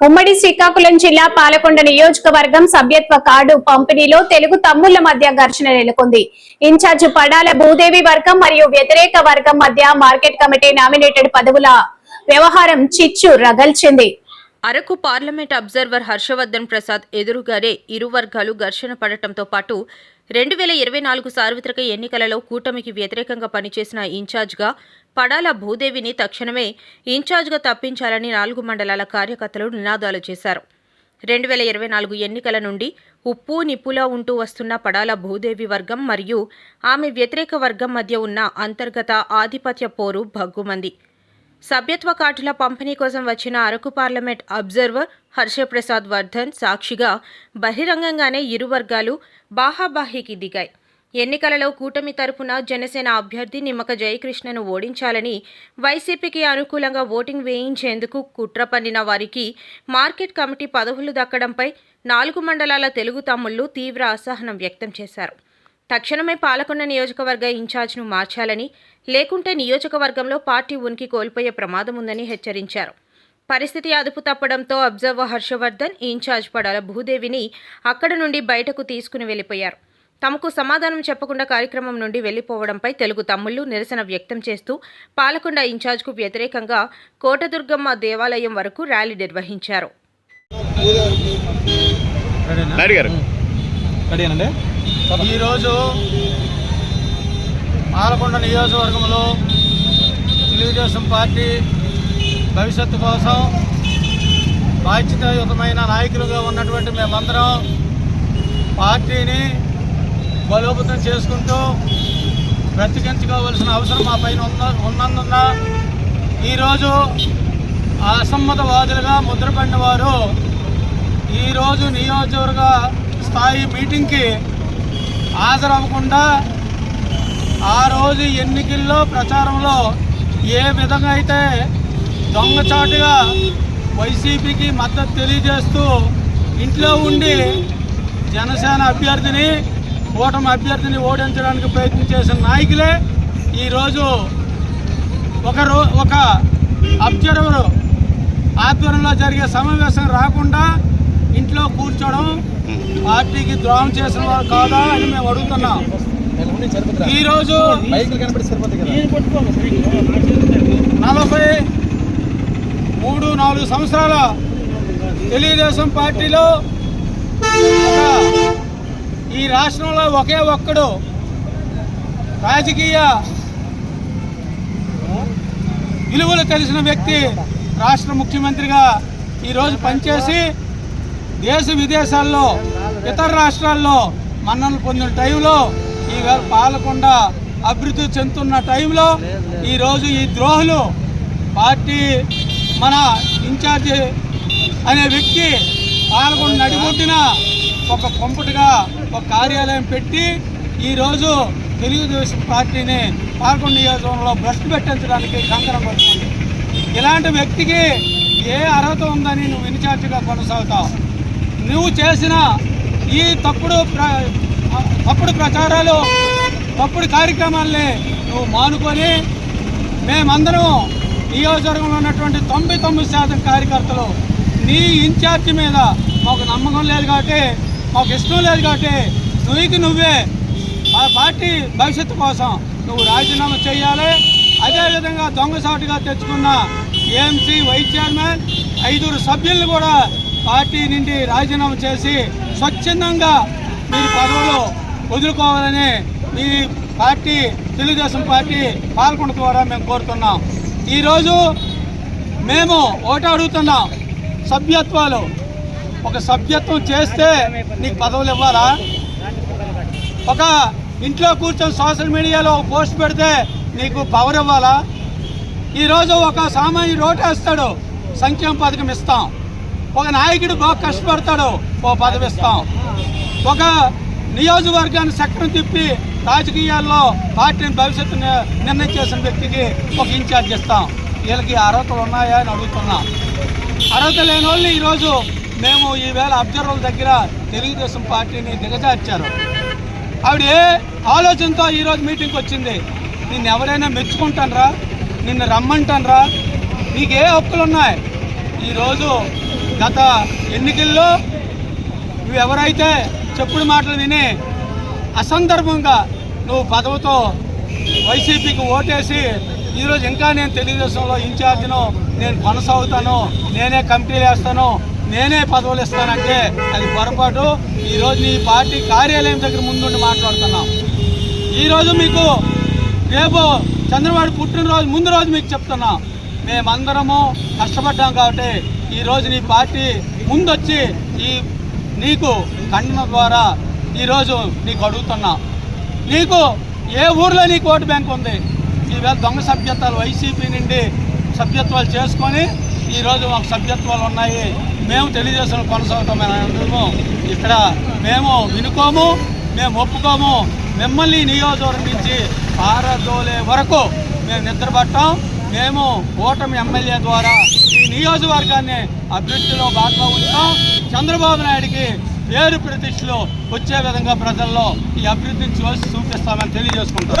ఉమ్మడి శ్రీకాకుళం జిల్లా పాలకొండ నియోజకవర్గం సభ్యత్వ కార్డు పంపిణీలో తెలుగు తమ్ముళ్ళ మధ్య ఘర్షణ నెలకొంది. ఇన్ఛార్జ్ పడాల భూదేవి వర్గం మరియు వ్యతిరేక వర్గం మధ్య మార్కెట్ కమిటీ నామినేటెడ్ పదవుల వ్యవహారం చిచ్చు రగల్చింది. అరకు పార్లమెంట్ అబ్జర్వర్ హర్షవర్ధన్ ప్రసాద్ ఎదురుగానే ఇరు వర్గాలు ఘర్షణ పడటంతో పాటు రెండు వేల ఇరవై నాలుగు సార్వత్రిక ఎన్నికలలో కూటమికి వ్యతిరేకంగా పనిచేసిన ఇన్ఛార్జ్గా పడాల భూదేవిని తక్షణమే ఇన్ఛార్జ్గా తప్పించాలని నాలుగు మండలాల కార్యకర్తలు నినాదాలు చేశారు. రెండు వేల ఇరవై నాలుగు ఎన్నికల నుండి ఉప్పు నిప్పులా ఉంటూ వస్తున్న పడాల భూదేవి వర్గం మరియు ఆమె వ్యతిరేక వర్గం మధ్య ఉన్న అంతర్గత ఆధిపత్య పోరు భగ్గుమంది. సభ్యత్వ కార్డుల పంపిణీ కోసం వచ్చిన అరకు పార్లమెంట్ అబ్జర్వర్ హర్షప్రసాద్ వర్ధన్ సాక్షిగా బహిరంగంగానే ఇరు వర్గాలు బాహాబాహీకి దిగాయి. ఎన్నికలలో కూటమి తరపున జనసేన అభ్యర్థి నిమ్మక జయకృష్ణను ఓడించాలని వైసీపీకి అనుకూలంగా ఓటింగ్ వేయించేందుకు కుట్ర పన్నిన వారికి మార్కెట్ కమిటీ పదవులు దక్కడంపై నాలుగు మండలాల తెలుగు తమ్ముళ్ళు తీవ్ర అసహనం వ్యక్తం చేశారు. తక్షణమే పాలకొండ నియోజకవర్గ ఇన్ఛార్జ్ను మార్చాలని లేకుంటే నియోజకవర్గంలో పార్టీ ఉనికి కోల్పోయే ప్రమాదం ఉందని హెచ్చరించారు. పరిస్థితి అదుపు తప్పడంతో అబ్జర్వర్ హర్షవర్ధన్ ఇన్ఛార్జ్ పడాల భూదేవిని అక్కడ నుండి బయటకు తీసుకుని వెళ్ళిపోయారు తమకు సమాధానం చెప్పకుండా కార్యక్రమం నుండి వెళ్ళిపోవడంపై తెలుగు తమ్ముళ్ళు నిరసన వ్యక్తం చేస్తూ పాలకొండ ఇన్ఛార్జ్కు వ్యతిరేకంగా కోటదుర్గమ్మ దేవాలయం వరకు ర్యాలీ నిర్వహించారు. ఈరోజు పాలకొండ నియోజకవర్గంలో తెలుగుదేశం పార్టీ భవిష్యత్తు కోసం బాధ్యతాయుతమైన నాయకులుగా ఉన్నటువంటి మేమందరం పార్టీని బలోపేతం చేసుకుంటూ బ్రతికించుకోవలసిన అవసరం మా పైన ఉన్న ఉన్నందున ఈరోజు అసమ్మతవాదులుగా ముద్రపడిన వారు ఈరోజు నియోజకవర్గ స్థాయి మీటింగ్కి హాజరవ్వకుండా ఆ రోజు ఎన్నికల్లో ప్రచారంలో ఏ విధంగా అయితే దొంగచాటుగా వైసీపీకి మద్దతు తెలియజేస్తూ ఇంట్లో ఉండి జనసేన అభ్యర్థిని కూటమి అభ్యర్థిని ఓడించడానికి ప్రయత్నం చేసిన నాయకులే ఈరోజు ఒక రో ఒక అబ్జర్వరు ఆధ్వర్యంలో జరిగే సమావేశం రాకుండా ఇంట్లో కూర్చోవడం పార్టీకి ద్రోహం చేసిన వారు కాదా అని మేము అడుగుతున్నాం. ఈరోజు నలభై మూడు నాలుగు సంవత్సరాల తెలుగుదేశం పార్టీలో ఈ రాష్ట్రంలో ఒకే ఒక్కడు రాజకీయ విలువలు తెలిసిన వ్యక్తి రాష్ట్ర ముఖ్యమంత్రిగా ఈరోజు పనిచేసి దేశ విదేశాల్లో ఇతర రాష్ట్రాల్లో మన్నలు పొందిన టైంలో ఈవేళ పాలకొండ అభివృద్ధి చెందుతున్న టైంలో ఈరోజు ఈ ద్రోహులు పార్టీ మన ఇన్ఛార్జి అనే వ్యక్తి పాల్గొని నడిగొట్టిన ఒక కొంపటిగా ఒక కార్యాలయం పెట్టి ఈరోజు తెలుగుదేశం పార్టీని పాల్గొండ నియోజకవర్గంలో భ్రష్టు పెట్టించడానికి కంకణం పడుతుంది ఇలాంటి వ్యక్తికి ఏ అర్హత ఉందని నువ్వు ఇన్ఛార్జిగా కొనసాగుతావు? నువ్వు చేసిన ఈ తప్పుడు తప్పుడు ప్రచారాలు తప్పుడు కార్యక్రమాల్ని నువ్వు మానుకొని మేమందరం నియోజకవర్గంలో ఉన్నటువంటి తొంభై తొమ్మిది శాతం కార్యకర్తలు నీ ఇన్ఛార్జి మీద మాకు నమ్మకం లేదు కాబట్టి మాకు ఇష్టం లేదు కాబట్టి నువ్వుకి నువ్వే ఆ పార్టీ భవిష్యత్తు కోసం నువ్వు రాజీనామా చేయాలి. అదేవిధంగా దొంగసాటుగా తెచ్చుకున్న ఏఎంసీ వైస్ చైర్మన్ ఐదుగురు సభ్యులను కూడా పార్టీ నుండి రాజీనామా చేసి స్వచ్ఛందంగా మీరు పదవులు వదులుకోవాలని మీ పార్టీ తెలుగుదేశం పార్టీ పాల్గొన ద్వారా మేము కోరుతున్నాం. ఈరోజు మేము ఓటు అడుగుతున్నాం. సభ్యత్వాలు. ఒక సభ్యత్వం చేస్తే నీకు పదవులు ఇవ్వాలా? ఒక ఇంట్లో కూర్చొని సోషల్ మీడియాలో పోస్ట్ పెడితే నీకు పవర్ ఇవ్వాలా? ఈరోజు ఒక సామాన్యుడు ఓటేస్తాడు సంక్షేమ పథకం ఇస్తాం. ఒక నాయకుడు బాగా కష్టపడతాడు. ఓ పదవి ఇస్తాం. ఒక నియోజకవర్గాన్ని చక్రం తిప్పి రాజకీయాల్లో పార్టీని భవిష్యత్తు నిర్ణయం చేసిన వ్యక్తికి ఒక ఇన్ఛార్జ్ ఇస్తాం. వీళ్ళకి అర్హతలు ఉన్నాయా అని అడుగుతున్నాం. అర్హత లేని వాళ్ళు ఈరోజు మేము ఈవేళ అబ్జర్వర్ల దగ్గర తెలుగుదేశం పార్టీని దిగజార్చారు. ఆవిడ ఏ ఆలోచనతో ఈరోజు మీటింగ్కి వచ్చింది? నిన్ను ఎవరైనా మెచ్చుకుంటానరా? నిన్ను రమ్మంటానరా? నీకు ఏ హక్కులు ఉన్నాయి ఈరోజు గత ఎన్నికల్లో నువ్వు ఎవరైతే చెప్పుడు మాటలు విని అసందర్భంగా నువ్వు పదవితో వైసీపీకి ఓటేసి ఈరోజు ఇంకా నేను తెలుగుదేశంలో ఇన్ఛార్జ్ను నేను కొనసాగుతాను నేనే కమిటీలు వేస్తాను నేనే పదవులు ఇస్తానంటే అది పొరపాటు. ఈరోజు నీ పార్టీ కార్యాలయం దగ్గర ముందుండి మాట్లాడుతున్నాం. ఈరోజు మీకు రేపు చంద్రబాబు పుట్టినరోజు ముందు రోజు మీకు చెప్తున్నాం. మేమందరము కష్టపడ్డాం కాబట్టి ఈరోజు నీ పార్టీ ముందొచ్చి ఈ నీకు ఖండన ద్వారా ఈరోజు నీకు అడుగుతున్నా. నీకు ఏ ఊర్లో నీకు ఓటు బ్యాంక్ ఉంది? ఈవేళ దొంగ సభ్యత్వాలు వైసీపీ నుండి సభ్యత్వాలు చేసుకొని ఈరోజు మాకు సభ్యత్వాలు ఉన్నాయి. మేము తెలియజేసిన కొనసాగుతామని ఇక్కడ మేము వినుకోము మేము ఒప్పుకోము. మిమ్మల్ని నియోజకవర్గం నుంచి పారదోలే వరకు మేము నిద్రపట్టాం. మేము ఓటమి ఎమ్మెల్యే ద్వారా ఈ నియోజకవర్గాన్ని అభివృద్ధిలో భాగంగా ఉంటాం చంద్రబాబు నాయుడికి పేరు ప్రతిష్టలు వచ్చే విధంగా ప్రజల్లో ఈ అభివృద్ధిని చూసి చూపిస్తామని తెలియజేసుకుంటాం